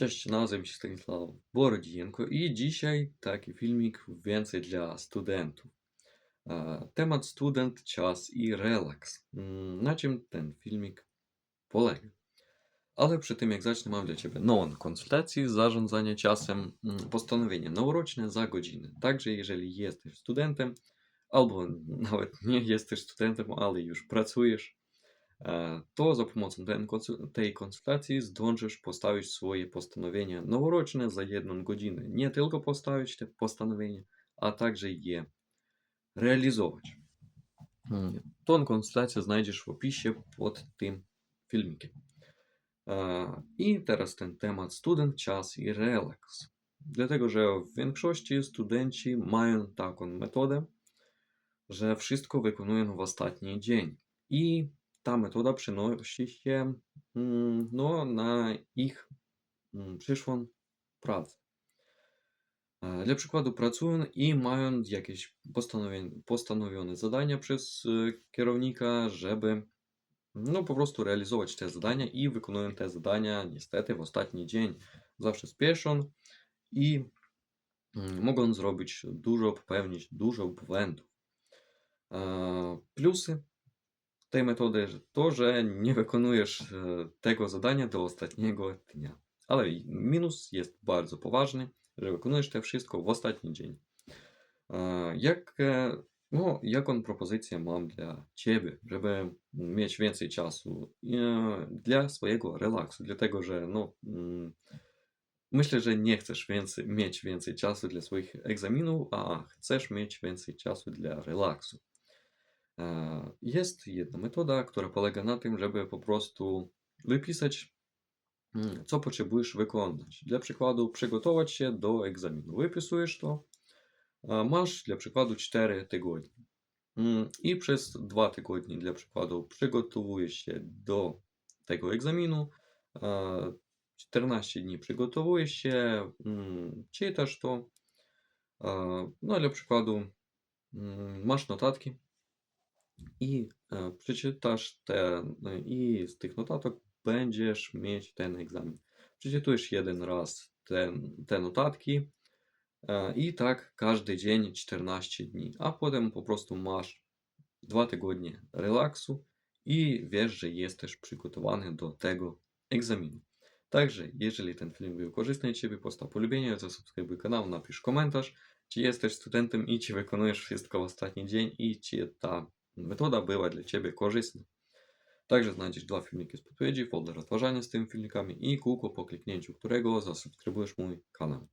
Cześć, nazywam się Stanisław Borodinko i dzisiaj taki filmik więcej dla studentów. E, Temat student, czas i relaks. Mm, Na czym ten filmik polega? Ale przy tym jak zacznę mam dla Ciebie nową konsultację zarządzania czasem, mm, postanowienie noworoczne za godzinę. Także jeżeli jesteś studentem, albo nawet nie jesteś studentem, ale już pracujesz, to za pomocą tej konsultacji zdążysz postawić swoje postanowienia noworoczne za jedną godzinę. Nie tylko postawić te postanowienia, a także je realizować. Mm, Tą konsultację znajdziesz w opisie pod tym filmikiem. E, I teraz ten temat student, czas i relaks. Dlatego, że w większości studenci mają taką metodę, że wszystko wykonują w ostatni dzień. I ta metoda przenosi się mm, no, na ich mm, przyszłą pracę. E, Dla przykładu pracują i mają jakieś postanowione, zadania przez e, kierownika, żeby no, po prostu realizować te zadania i wykonują te zadania niestety w ostatni dzień. Zawsze spieszą i mm, mogą zrobić dużo, popełnić dużo błędów. E, Plusy tej metody to, że nie wykonujesz e, tego zadania do ostatniego dnia. Ale minus jest bardzo poważny, że wykonujesz to wszystko w ostatni dzień. E, Jak, e, no, jaką propozycję mam dla Ciebie, żeby mieć więcej czasu dla swojego relaksu, dlatego że no, mm, myślę, że nie chcesz więcej, mieć więcej czasu dla swoich egzaminów, a chcesz mieć więcej czasu dla relaksu. E, Jest jedna metoda, która polega na tym, żeby po prostu wypisać, mm, co potrzebujesz wykonać. Dla przykładu, przygotować się do egzaminu. Wypisujesz to, masz dla przykładu 4 tygodnie. Mm, I przez 2 tygodnie, dla przykładu, przygotowujesz się do tego egzaminu. e, 14 dni przygotowujesz się, mm, czytasz to. No, dla przykładu, masz notatki i e, przeczytasz te, e, i z tych notatek będziesz mieć ten egzamin. Przeczytujesz jeden raz te, te notatki e, i tak każdy dzień 14 dni, a potem po prostu masz dwa tygodnie relaksu i wiesz, że jesteś przygotowany do tego egzaminu. Także, jeżeli ten film był korzystny Ciebie, postaw polubienie, zasubskrybuj kanał, napisz komentarz, czy jesteś studentem i czy wykonujesz wszystko w ostatni dzień i czy ta metoda była dla Ciebie korzystna. Także znajdziesz dwa filmiki z podpowiedzi, folder rozważania z tymi filmikami i kółko po kliknięciu którego zasubskrybujesz mój kanał.